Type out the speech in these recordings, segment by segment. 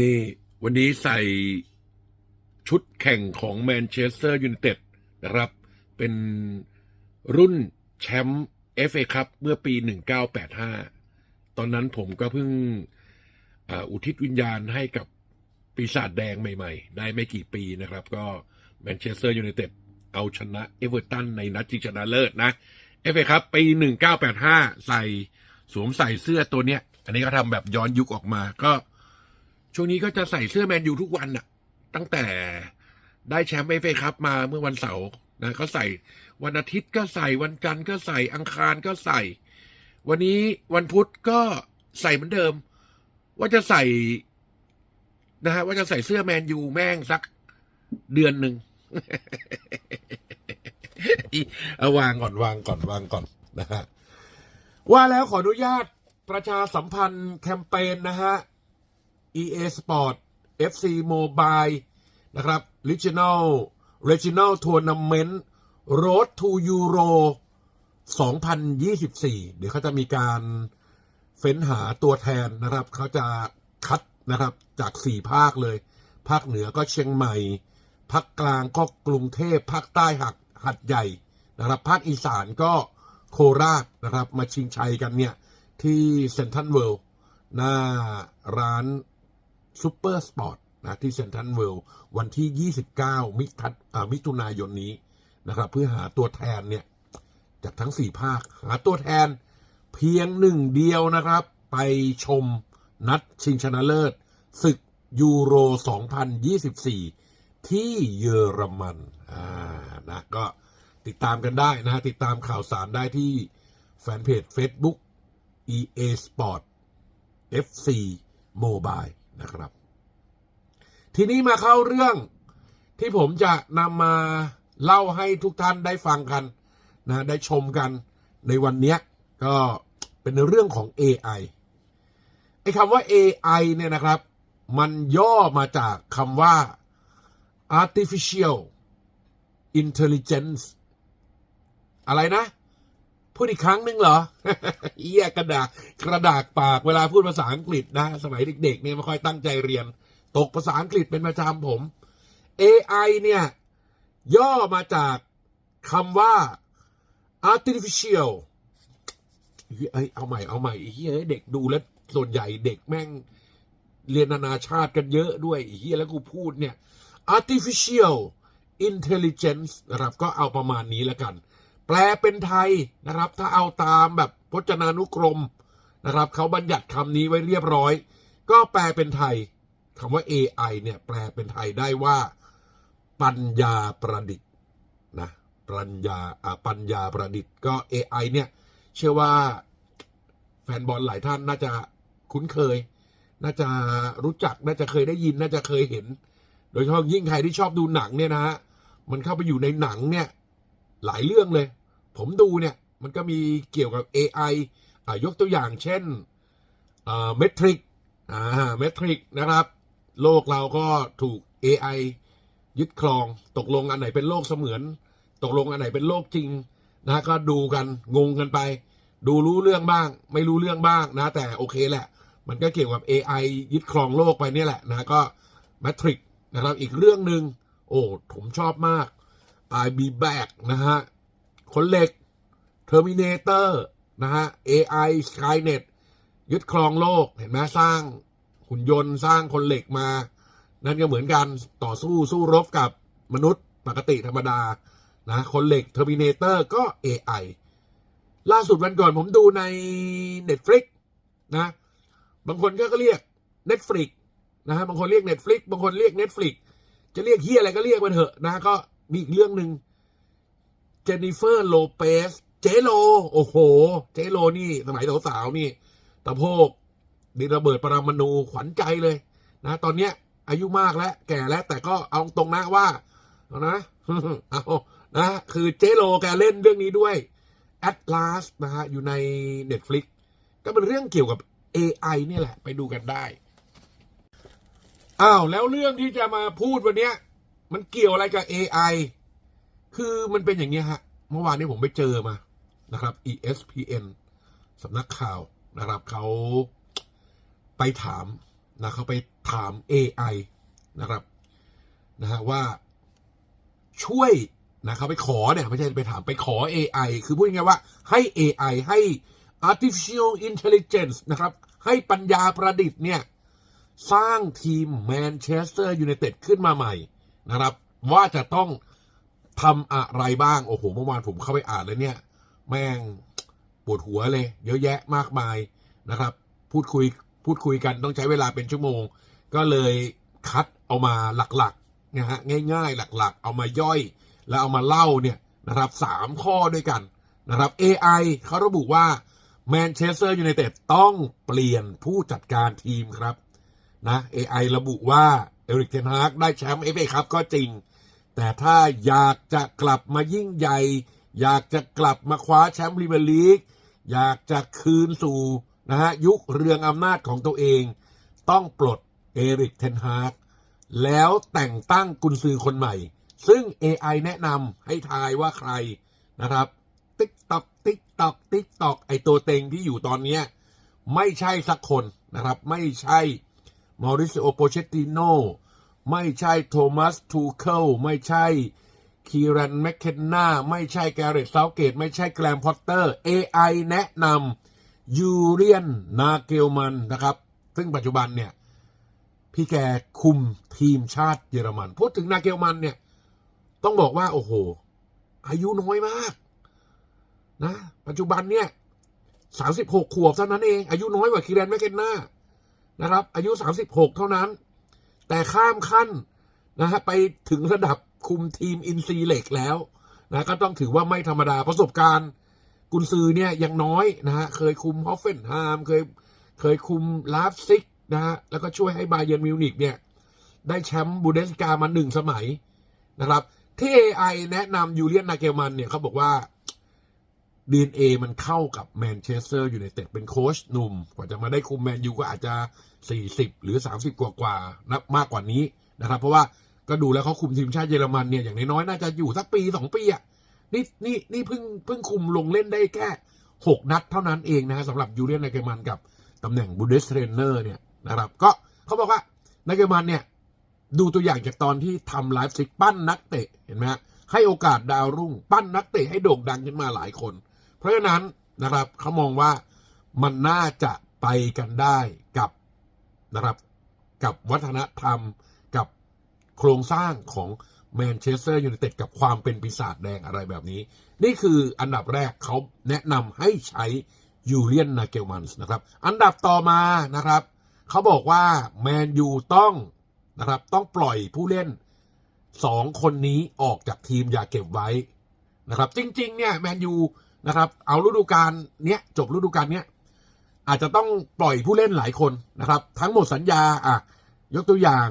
นี่ วันนี้ใส่ชุดแข่งของแมนเชสเตอร์ยูไนเต็ดนะครับ เป็นรุ่นแชมป์เอฟเอคัพเมื่อปี 1985 ตอนนั้นผมก็เพิ่งออุทิศวิญญาณให้กับปีศาจแดงใหม่ๆ ได้ไม่กี่ปีนะครับ ก็แมนเชสเตอร์ยูไนเต็ดเอาชนะเอเวอร์ตันในนัดชิงชนะเลิศนะเอฟเอคัพปี 1985 ใส่สวมใส่เสื้อตัวเนี้ย อันนี้ก็ทำแบบย้อนยุคออกมาก็ ช่วงนี้ก็จะใส่เสื้อแมนยูทุกวันน่ะตั้งแต่ได้แชมป์เอฟเอคัพมาเมื่อวันเสาร์นะก็ใส่วันอาทิตย์ก็ใส่วันจันทร์ก็ใส่อังคารก็ใส่ วันนี้วันพุธก็ใส่เหมือนเดิม ว่าจะใส่นะฮะว่าจะใส่เสื้อแมนยูแม่งสักเดือนหนึ่งเอาวางก่อนวางก่อนวางก่อนนะฮะว่าแล้วขออนุญาตประชาสัมพันธ์แคมเปญนะฮะ EA Sport FC Mobile นะครับ Regional Regional Tournament Road to Euro 2024 เดี๋ยวเขาจะมีการเฟ้นหาตัวแทนนะครับ เขาจะคัดนะครับจากสี่ภาคเลย ภาคเหนือก็เชียงใหม่ ภาคกลางก็กรุงเทพ ภาคใต้หักหัดใหญ่นะครับ ภาคอีสานก็โคราชนะครับ มาชิงชัยกันเนี่ย ที่เซนทันเวิลด์หน้าร้าน ซูเปอร์สปอร์ตนะที่เซนทันเวิลด์วันที่ 29 มิถันอ่ามิถุนายนนี้นะครับ เพื่อหาตัวแทนเนี่ย จากทั้ง 4 ภาค หาตัวแทนเพียงหนึ่งเดียวนะครับ ไปชมนัดชิงชนะเลิศศึกยูโร 2024 ที่เยอรมันอ่านะก็ติดตามกันได้นะฮะติดตามข่าวสารได้ที่แฟนเพจ Facebook EA Sport FC Mobile นะครับ ทีนี้มาเข้าเรื่องที่ผมจะนำมาเล่าให้ทุกท่านได้ฟังกันนะได้ชมกันในวันนี้ก็เป็นเรื่องของ AI ไอ้คำว่า AI เนี่ยนะครับ มันย่อมาจากคำว่า artificial intelligence อะไรนะ พูดอีกครั้งหนึ่งเหรอเอี้ยกระดากกระดากปากเวลาพูดภาษาอังกฤษนะ สมัยเด็กๆเนี่ยไม่ค่อยตั้งใจเรียน ตกภาษาอังกฤษเป็นประจำผม AI เนี่ย ย่อมาจากคำว่า artificial เอ้ยเอาใหม่เอาใหม่เฮ้ยเด็กดูแล้วส่วนใหญ่เด็กแม่งเรียนนานาชาติกันเยอะด้วยเฮียแล้วกูพูดเนี่ย artificial intelligence นะครับก็เอาประมาณนี้แล้วกัน แปลเป็นไทยนะครับ ถ้าเอาตามแบบพจนานุกรมนะครับเขาบัญญัติคำนี้ไว้เรียบร้อย ก็แปลเป็นไทยคำว่า AI เนี่ยแปลเป็นไทยได้ว่า ปัญญาประดิษฐ์นะปัญญาอ่าปัญญาประดิษฐ์ก็ AI เนี่ยเชื่อว่าแฟนบอลหลายท่านน่าจะคุ้นเคย น่าจะรู้จัก น่าจะเคยได้ยิน น่าจะเคยเห็น โดยเฉพาะยิ่งใครที่ชอบดูหนังเนี่ยนะฮะ มันเข้าไปอยู่ในหนังเนี่ย หลายเรื่องเลย ผมดูเนี่ยมันก็มีเกี่ยวกับ AI อ่ายกตัวอย่างเช่นเมทริกอ่าเมทริกนะครับ โลกเราก็ถูก AI ยึดครองตกลงอันไหนเป็นโลกเสมือน ตกลงอันไหนเป็นโลกจริงนะก็ดูกันงงกันไป ดูรู้เรื่องบ้าง ไม่รู้เรื่องบ้างนะ แต่โอเคแหละ มันก็เกี่ยวกับ AI ยึดครองโลกไปเนี่ยแหละนะก็ Matrix นะครับอีกเรื่องหนึ่งโอ้ผมชอบมาก I be back นะฮะคนเหล็ก Terminator นะฮะ AI Skynet ยึดครองโลก เห็นไหมสร้างหุ่นยนต์สร้างคนเหล็กมา นั่นก็เหมือนกันต่อสู้สู้รบกับมนุษย์ปกติธรรมดานะคนเหล็ก Terminator ก็ AI ล่าสุดวันก่อนผมดูใน Netflix นะ บางคนก็เรียก Netflix นะฮะบางคนเรียก Netflix บางคนเรียก Netflix จะเรียกเฮียอะไรก็เรียกมันเถอะนะ ก็ มีอีกเรื่องหนึ่งเจนนิเฟอร์โลเปสเจโล โอ้โห เจโลนี่สมัยสาวๆนี่ตะโพกดินระเบิดปรมาณูขวัญใจเลย นะ ตอนเนี้ย อายุมากแล้ว แก่แล้ว แต่ก็เอาตรงนะว่านะเอานะคือเจโลแกเล่นเรื่องนี้ด้วย Atlas นะฮะ อยู่ใน Netflix ก็เป็นเรื่องเกี่ยวกับ AI นี่แหละ ไปดูกันได้ อ้าว แล้วเรื่องที่จะมาพูดวันเนี้ย มันเกี่ยวอะไรกับ AI คือมันเป็นอย่างเงี้ฮะ เมื่อวานนี้ผมไปเจอมานะครับ ESPN สำนักข่าวนะครับเขาไปถามนะเขาไปถาม AI นะครับนะฮะว่าช่วยนะเขาไปขอเนี่ยไม่ใช่ไปถามไปขอ AI คือพูดง่ายว่าให้ AI ให้ artificial intelligence นะครับ ให้ปัญญาประดิษฐ์เนี่ย สร้างทีมแมนเชสเตอร์ยูไนเต็ดขึ้นมาใหม่ นะครับ ว่าจะต้องทำอะไรบ้าง โอ้โห เมื่อวานผมเข้าไปอ่านแล้วเนี่ย แม่งปวดหัวเลย เยอะแยะมากมายนะครับ พูดคุยพูดคุยกันต้องใช้เวลาเป็นชั่วโมง ก็เลยคัดเอามาหลักๆนะฮะง่าย ๆ หลักๆ เอามาย่อย แล้วเอามาเล่าเนี่ยนะครับสามข้อด้วยกันนะครับ AI เขาระบุว่าแมนเชสเตอร์ยูไนเต็ดต้องเปลี่ยนผู้จัดการทีมครับนะ AI ระบุว่า เอริกเทนฮากได้แชมป์เอฟเอครับก็จริง แต่ถ้าอยากจะกลับมายิ่งใหญ่ อยากจะกลับมาคว้าแชมป์พรีเมียร์ลีกอยากจะคืนสู่นะฮะยุคเรืองอำนาจของตัวเอง ต้องปลดเอริกเทนฮากแล้วแต่งตั้งกุนซือคนใหม่ ซึ่ง AI แนะนำให้ทายว่าใครนะครับ ติ๊กตอกติ๊กตอกติ๊กตอกไอตัวเต็งที่อยู่ตอนนี้ไม่ใช่สักคนนะครับ ไม่ใช่ มอริซิโอโปเชตติโนไม่ใช่โทมัสทูเคิลไม่ใช่คีรันแมคเคนนาไม่ใช่แกเรตเซาเกต ไม่ใช่แกรมพอตเตอร์ AI แนะนำยูเรียนนาเกลมันนะครับ ซึ่งปัจจุบันเนี่ย พี่แกคุมทีมชาติเยอรมัน พูดถึงนาเกลมันเนี่ย ต้องบอกว่า โอ้โห อายุน้อยมาก นะ ปัจจุบันเนี่ยสามสิบหกขวบเท่านั้นเอง อายุน้อยกว่าคีแรนแมคเคนนา นะครับ อายุสามสิบหกเท่านั้น แต่ข้ามขั้นนะฮะไปถึงระดับคุมทีมอินซีเล็กแล้วนะก็ต้องถือว่าไม่ธรรมดาประสบการณ์ กุนซือเนี่ยยังน้อยนะฮะเคยคุมฮอฟเฟนไฮามเคยเคยคุมลาฟซิกนะฮะแล้วก็ช่วยให้บาเยิร์นมิวนิกเนี่ยได้แชมป์บูเดสกามาหนึ่งสมัยนะครับ ที่ AI แนะนำยูเลียนนาเกลมันเนี่ยเขาบอกว่า DNA มันเข้ากับแมนเชสเตอร์อยูไนเต็ดเป็นโค้ชหนุ่ม กว่าจะมาได้คุมแมนยูก็อาจจะ 40 หรือ 30 กว่ากว่านับมากกว่านี้นะครับ เพราะว่าก็ดูแล้วเขาคุมทีมชาติเยอรมันเนี่ยอย่างน้อยๆน่าจะอยู่สักปีสองปีอะนี่นี่นี่เพิ่งเพิ่งคุมลงเล่นได้แค่ 6 นัดเท่านั้นเองนะฮะสำหรับยูเลียนนเกมันกับตำแหน่งบูเดสเทรนเนอร์เนี่ยนะครับ ก็เขาบอกว่านาเกมันเนี่ยดูตัวอย่างจากตอนที่ทำไลฟ์ซิกปั้นนักเตะเห็นไหมฮะให้โอกาสดาวรุ่ง ปั้นนักเตะให้โด่งดังขึ้นมาหลายคน เพราะฉะนั้นนะครับเขามองว่ามันน่าจะไปกันได้กับนะครับกับวัฒนธรรมกับโครงสร้างของแมนเชสเตอร์ยูไนเต็ดกับความเป็นปีศาจแดงอะไรแบบนี้ นี่คืออันดับแรกเขาแนะนำให้ใช้ยูเลียนนาเกลมันส์นะครับ อันดับต่อมานะครับเขาบอกว่าแมนยูต้องนะครับต้องปล่อยผู้เล่นสองคนนี้ออกจากทีมอย่าเก็บไว้นะครับ จริง ๆ เนี่ยแมนยู นะครับ เอาฤดูกาลเนี้ยจบฤดูกาลเนี้ยอาจจะต้องปล่อยผู้เล่นหลายคนนะครับ ทั้งหมดสัญญาอะยกตัวอย่าง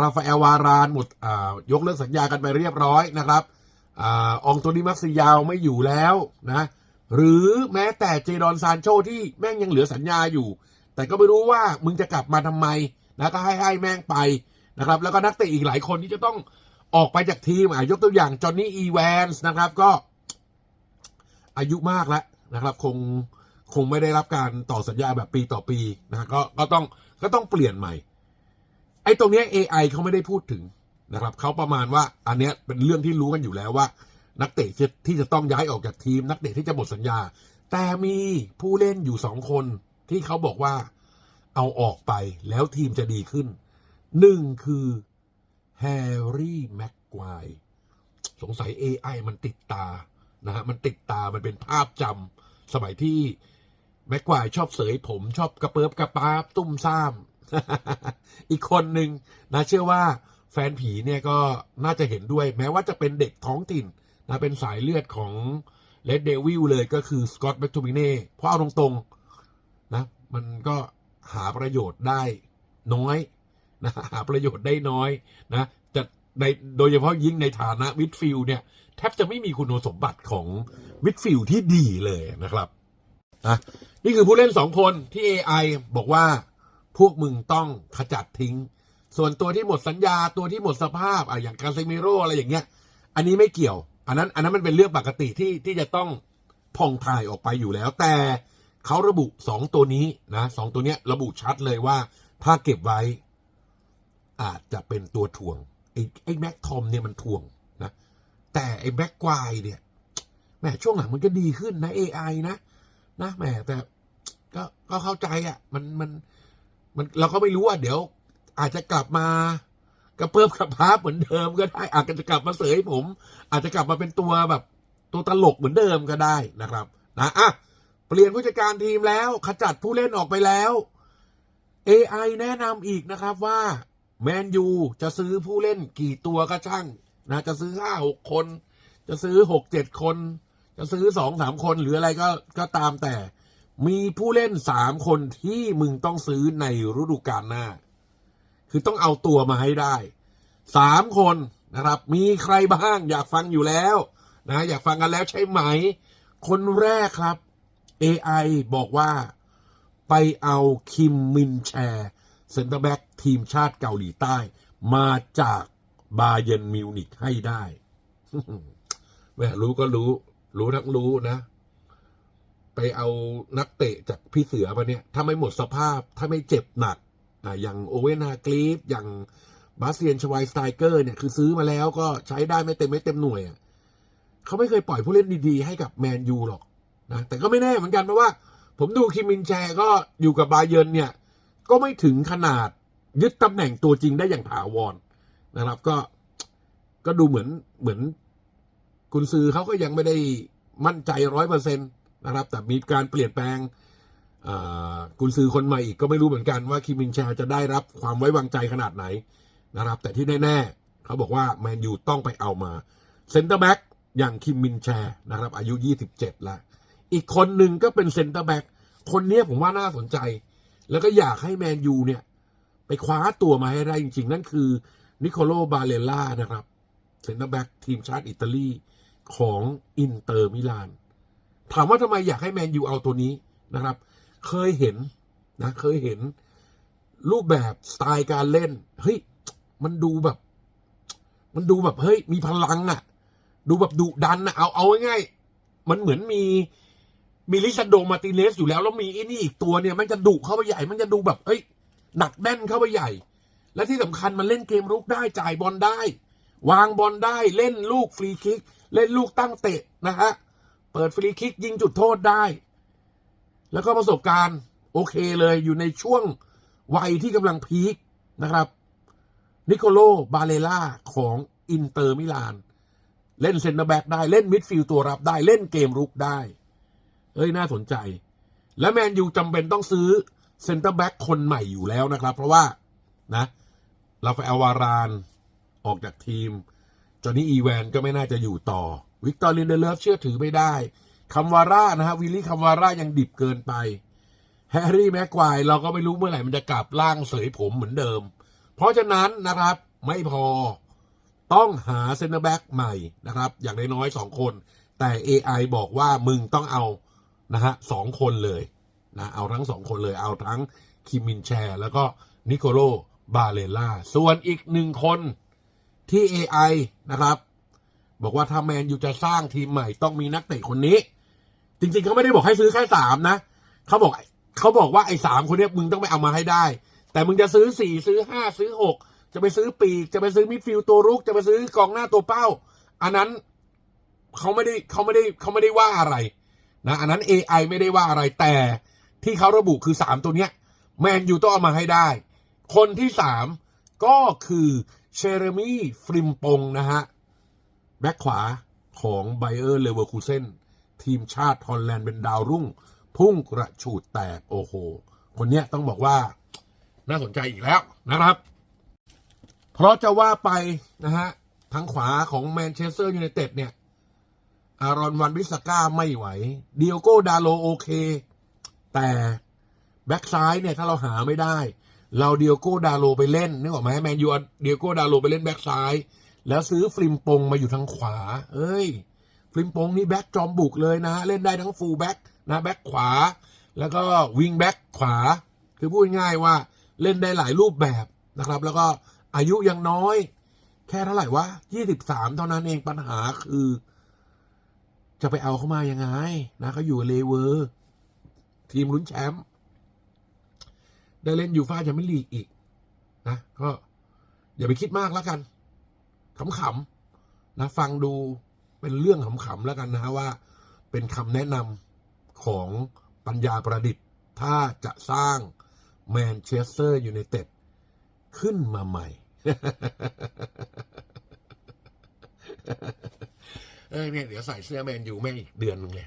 ราฟาเอลวารานหมดอ่ายกเลิกสัญญากันไปเรียบร้อยนะครับอ่าองโตนีมักซิยาวไม่อยู่แล้วนะหรือแม้แต่เจดอนซานโชที่แม่งยังเหลือสัญญาอยู่ แต่ก็ไม่รู้ว่ามึงจะกลับมาทำไมนะก็ให้ให้แม่งไปนะครับ แล้วก็นักเตะอีกหลายคนที่จะต้องออกไปจากทีมอะยกตัวอย่างจอห์นนี่อีแวนส์นะครับก็ อายุมากแล้วนะครับ คงคงไม่ได้รับการต่อสัญญาแบบปีต่อปีนะก็ก็ต้องก็ต้องเปลี่ยนใหม่ ไอ้ตรงเนี้ย AI เขาไม่ได้พูดถึงนะครับเขาประมาณว่าอันเนี้ยเป็นเรื่องที่รู้กันอยู่แล้วว่า นักเตะที่ที่จะต้องย้ายออกจากทีม นักเตะที่จะหมดสัญญา แต่มีผู้เล่นอยู่สองคนที่เขาบอกว่าเอาออกไปแล้วทีมจะดีขึ้นหนึ่งคือแฮร์รี่แม็กควายสงสัย AI มันติดตา นะฮะมันติดตามันเป็นภาพจำสมัยที่แม็กควายชอบเสยผมชอบกระเปิบกระปาบตุ้มซ่าม อีกคนหนึ่งนะเชื่อว่าแฟนผีเนี่ยก็น่าจะเห็นด้วย แม้ว่าจะเป็นเด็กท้องถิ่นนะเป็นสายเลือดของเลดเดวิลเลยก็คือสกอตแมคทูมิเน่เพราะเอาตรงๆนะมันก็หาประโยชน์ได้น้อยนะหาประโยชน์ได้น้อยนะ ในโดยเฉพาะยิ่งในฐานะวิดฟิลเนี่ยแทบจะไม่มีคุณสมบัติของวิดฟิลที่ดีเลยนะครับนะนี่คือผู้เล่นสองคนที่ AI บอกว่าพวกมึงต้องขจัดทิ้ง ส่วนตัวที่หมดสัญญาตัวที่หมดสภาพอะอย่างคาเซมิโรอะไรอย่างเงี้ย อันนี้ไม่เกี่ยว อันนั้น อันนั้นมันเป็นเรื่องปกติที่ที่จะต้องพองถ่ายออกไปอยู่แล้ว แต่เขาระบุสองตัวนี้นะสองตัวเนี้ยระบุชัดเลยว่าถ้าเก็บไว้ อาจจะเป็นตัวถ่วง ไอ้ไอ้แม็กทอมเนี่ยมันถ่วงนะแต่ไอ้แม็กควายเนี่ยแหมช่วงหลังมันก็ดีขึ้นนะ AI นะนะแหมแต่ก็ก็เข้าใจอะมันมันมันเราก็ไม่รู้ว่าเดี๋ยว อาจจะกลับมากระเพิ่มกระพร้าเหมือนเดิมก็ได้อาจจะกลับมาเสยผม อาจจะกลับมาเป็นตัวแบบ ตัวตลกเหมือนเดิมก็ได้นะครับ นะอะเปลี่ยนผู้จัดการทีมแล้ว ขจัดผู้เล่นออกไปแล้ว AI แนะนำอีกนะครับว่า แมนยูจะซื้อผู้เล่นกี่ตัวก็ช่างนะจะซื้อห้าหกคน จะซื้อหกเจ็ดคน จะซื้อสองสามคนหรืออะไรก็ก็ตามแต่ มีผู้เล่นสามคนที่มึงต้องซื้อในฤดูกาลหน้า คือต้องเอาตัวมาให้ได้สามคนนะครับ มีใครบ้างอยากฟังอยู่แล้วนะอยากฟังกันแล้วใช่ไหม คนแรกครับ AI บอกว่าไปเอาคิมมินแชร์ เซนเตอร์แบ็กทีมชาติเกาหลีใต้ มาจากบาเยนมิวนิกให้ได้แม่รู้ก็รู้ รู้ทั้งรู้นะ ไปเอานักเตะจากพี่เสือมาเนี่ย ถ้าไม่หมดสภาพ ถ้าไม่เจ็บหนักอ่าอย่างโอเวนา กรีฟ อย่างบาสเซียนชวายสไตเกอร์เนี่ย คือซื้อมาแล้วก็ใช้ได้ไม่เต็มไม่เต็มหน่วยอะเขาไม่เคยปล่อยผู้เล่นดีๆ ให้กับแมนยูหรอกนะ แต่ก็ไม่แน่เหมือนกันเพราะว่า ผมดูคิมมินแชก็อยู่กับบาเยนเนี่ย ก็ไม่ถึงขนาดยึดตำแหน่งตัวจริงได้อย่างถาวรนะครับ ก็ก็ดูเหมือนเหมือนกุนซือเขาก็ยังไม่ได้มั่นใจร้อยเปอร์เซ็นต์นะครับ แต่มีการเปลี่ยนแปลงกุนซือคนใหม่อีกก็ไม่รู้เหมือนกันว่าคิมมินแชจะได้รับความไว้วางใจขนาดไหนนะครับ แต่ที่แน่ๆ เขาบอกว่าแมนยูต้องไปเอามาเซนเตอร์แบ็กอย่างคิมมินแชนะครับ อายุ 27 แล้ว อีกคนหนึ่งก็เป็นเซนเตอร์แบ็กคนนี้ผมว่าน่าสนใจ แล้วก็อยากให้แมนยูเนี่ย ไปคว้าตัวมาให้ได้จริง ๆ นั่นคือนิโคโลบาเลล่านะครับเซนเตอร์แบ็กทีมชาติอิตาลีของอินเตอร์มิลาน ถามว่าทำไมอยากให้แมนยูเอาตัวนี้นะครับ เคยเห็นนะเคยเห็นรูปแบบสไตล์การเล่น เฮ้ย มันดูแบบ มันดูแบบ เฮ้ย มีพลังอะดูแบบดุดันอะเอาเอาง่ายๆมันเหมือนมี มีลิซาโดมาติเนสอยู่แล้วแล้วมีไอ้นี่อีกตัวเนี่ย มันจะดุเข้าไปใหญ่ มันจะดูแบบเฮ้ยหนักแน่นเข้าไปใหญ่ และที่สำคัญมันเล่นเกมรุกได้จ่ายบอลได้ วางบอลได้เล่นลูกฟรีคิก เล่นลูกตั้งเตะนะฮะเปิดฟรีคิกยิงจุดโทษได้ แล้วก็ประสบการณ์โอเคเลยอยู่ในช่วงวัยที่กำลังพีคนะครับ นิโคโลบาเลล่าของอินเตอร์มิลาน เล่นเซนเตอร์แบ็กได้เล่นมิดฟิลด์ตัวรับได้เล่นเกมรุกได้ เอ้ยน่าสนใจ และแมนยูจำเป็นต้องซื้อเซนเตอร์แบ็กคนใหม่อยู่แล้วนะครับ เพราะว่านะลาฟาเอลวาราน ออกจากทีม จอห์นนี่อีแวนก็ไม่น่าจะอยู่ต่อ วิกตอร์ลินเดเลฟเชื่อถือไม่ได้คำวาร่านะฮะวิลลี่คำวาร่ายังดิบเกินไป แฮร์รี่แม็กควายเราก็ไม่รู้เมื่อไหร่มันจะกลับร่างเสยผมเหมือนเดิม เพราะฉะนั้นนะครับไม่พอต้องหาเซนเตอร์แบ็กใหม่นะครับ อย่างน้อยๆสองคน แต่ AI บอกว่ามึงต้องเอา นะฮะสองคนเลยนะเอาทั้งสองคนเลยเอาทั้งคิมมินแชร์ แล้วก็นิโคโลบาเลล่าส่วนอีกหนึ่งคนที่ AI นะครับ บอกว่าถ้าแมนยูจะสร้างทีมใหม่ต้องมีนักเตะคนนี้ จริงๆเขาไม่ได้บอกให้ซื้อแค่สามนะเขาบอกเขาบอกว่าไอ้สามคนนี้มึงต้องไปเอามาให้ได้ แต่มึงจะซื้อสี่ซื้อห้าซื้อหกจะไปซื้อปีกจะไปซื้อมิดฟิลด์ตัวรุก จะไปซื้อกองหน้าตัวเป้า อันนั้นเขาไม่ได้เขาไม่ได้เขาไม่ได้ว่าอะไร นะอันนั้น AI ไม่ได้ว่าอะไรแต่ที่เขาระบุคือสามตัวเนี้ยแมนยูต้องเอามาให้ได้ คนที่สามก็คือเชเรมี่ฟริมปงนะฮะ แบ็คขวาของไบเออร์เลเวอร์คูเซนทีมชาติฮอลแลนด์เป็นดาวรุ่ง พุ่งกระฉูดแตกโอ้โห คนเนี้ยต้องบอกว่าน่าสนใจอีกแล้วนะครับ เพราะจะว่าไปนะฮะทางขวาของแมนเชสเตอร์ยูไนเต็ดเนี่ย อารอนวันบิสก้าไม่ไหวเดียโก้ดาโลโอเค แต่แบ็กซ้ายเนี่ยถ้าเราหาไม่ได้ เราเดียโก้ดาโลไปเล่นนึกออกไหมแมนยูเอาเดียโก้ดาโลไปเล่นแบ็กซ้าย แล้วซื้อฟลิมปงมาอยู่ทางขวา เอ้ย ฟลิมปงนี่แบ็กจอมบุกเลยนะ เล่นได้ทั้งฟูลแบ็กนะแบ็กขวา แล้วก็วิงแบ็กขวา คือพูดง่ายว่าเล่นได้หลายรูปแบบนะครับ แล้วก็อายุยังน้อย แค่เท่าไหร่วะยี่สิบสามเท่านั้นเองปัญหาคือ จะไปเอาเข้ามายังไง นะเขาอยู่เลเวอร์ ทีมลุ้นแชมป์ได้เล่นยูฟ่าแชมเปี้ยนลีกอีก นะก็อย่าไปคิดมากแล้วกันขำๆนะฟังดูเป็นเรื่องขำๆแล้วกันนะฮะว่า เป็นคำแนะนำของปัญญาประดิษฐ์ ถ้าจะสร้างแมนเชสเตอร์ยูไนเต็ดขึ้นมาใหม่ เออเนี่ยเดี๋ยวใส่เสื้อแมนยูแม่งอีกเดือนหนึงเลย